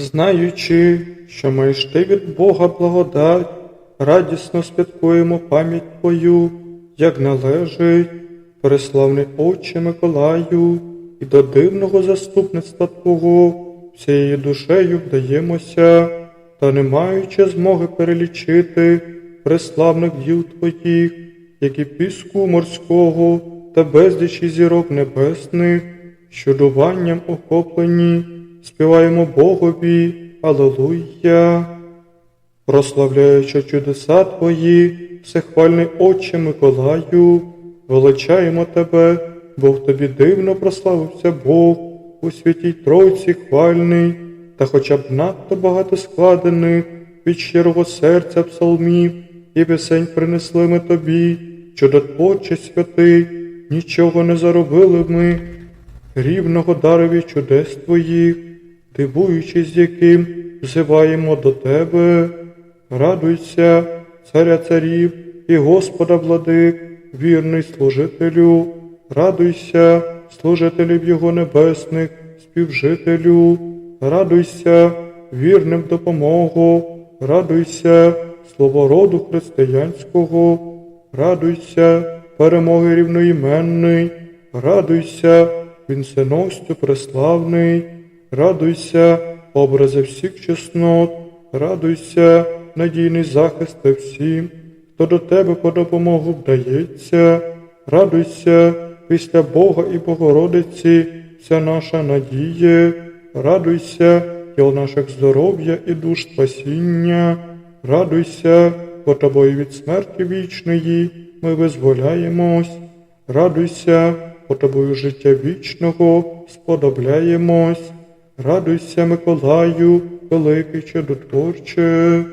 знаючи, що маєш ти від Бога благодать, радісно святкуємо пам'ять Твою, як належить, переславний Отче Миколаю, і до дивного заступництва Твого всією душею вдаємося, та не маючи змоги перелічити преславних діл Твоїх, які піску морського та безлічі зірок небесних, щодуванням охоплені, співаємо Богові, Алелуя. Прославляючи чудеса Твої, всехвальний Отче Миколаю, величаємо Тебе, бо в Тобі дивно прославився Бог у святій Тройці хвальний, та хоча б надто багато складених від щирого серця псалмів і пісень принесли ми Тобі, чудотворче святий, нічого не заробили ми, рівного дарові чудес Твоїх, дивуючись, яким взиваємо до Тебе. Радуйся, царя царів і Господа владик, вірний служителю, радуйся, служителів Його небесних, співжителю, радуйся, вірним допомогу, радуйся, словороду християнського, радуйся, перемоги рівноіменний, радуйся, вінценосцю преславний, радуйся, образи всіх чеснот, радуйся, надійний захист всім, хто до тебе по допомогу вдається, радуйся, після Бога і Богородиці, вся наша надія, радуйся, тіл наших здоров'я і душ спасіння, радуйся, бо тобою від смерті вічної ми визволяємось, радуйся, бо тобою життя вічного сподобляємось, радуйся, Миколаю, великий чудотворче.